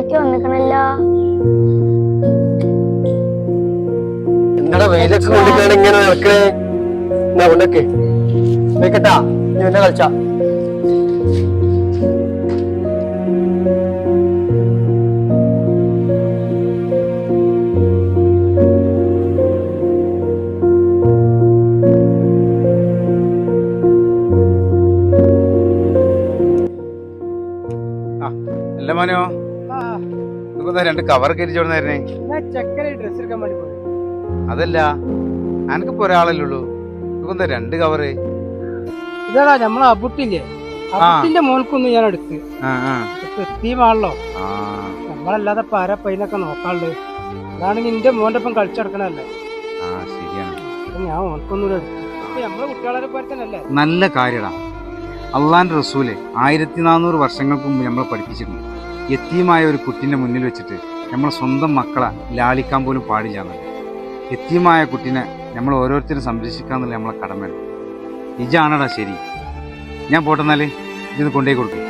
മഴയ്ക്ക് വന്നിക്കണല്ലോ. എന്താ വെയിലൊക്കെ കൊണ്ടിട്ടാണ് ഇങ്ങനെ നടക്കണേ? എന്നാ കൊണ്ടൊക്കെ? വെക്കട്ടാ കളിച്ചാ. അല്ല മോനോ? രണ്ട് കവർ കയറ്റിച്ചോടുന്നായിരുന്നേ അതല്ല അനക്കിപ്പോ ഒരാളല്ലേ ഉള്ളൂ. ഇപ്പൊ രണ്ട് കവറ് ഇതാടാ നമ്മളെ അബുട്ടില്ലേ? അബുട്ടിന്റെ മോൾക്കൊന്നും ഞാൻ എടുത്ത്. എത്തിയുമാണല്ലോ. നമ്മളല്ലാതെ ആരാ പൈനൊക്കെ നോക്കാനുള്ളത് അതാണെങ്കിൽ നിന്റെ മോന്റെ ഒപ്പം കളിച്ചെടുക്കണല്ലേ ഞാൻ നമ്മളെ കുട്ടികളെ പോലെ നല്ല കാര്യടാ. അള്ളാന്റെ റസൂൽ ആയിരത്തി നാനൂറ് വർഷങ്ങൾക്ക് മുമ്പ് നമ്മളെ പഠിപ്പിച്ചിട്ടുണ്ട്. യത്തീമായ ഒരു കുട്ടീന്റെ മുന്നിൽ വെച്ചിട്ട് നമ്മൾ സ്വന്തം മക്കളെ ലാളിക്കാൻ പോലും പാടില്ല യത്തീമായ കുട്ടീനെ നമ്മൾ ഓരോരുത്തരും സംരക്ഷിക്കുക എന്നുള്ള നമ്മളെ കടമയാണ്. ഇജാണടാ ശരി. ഞാൻ പോട്ടെന്നാൽ ഇത് കൊണ്ടേ കൊടുക്കും.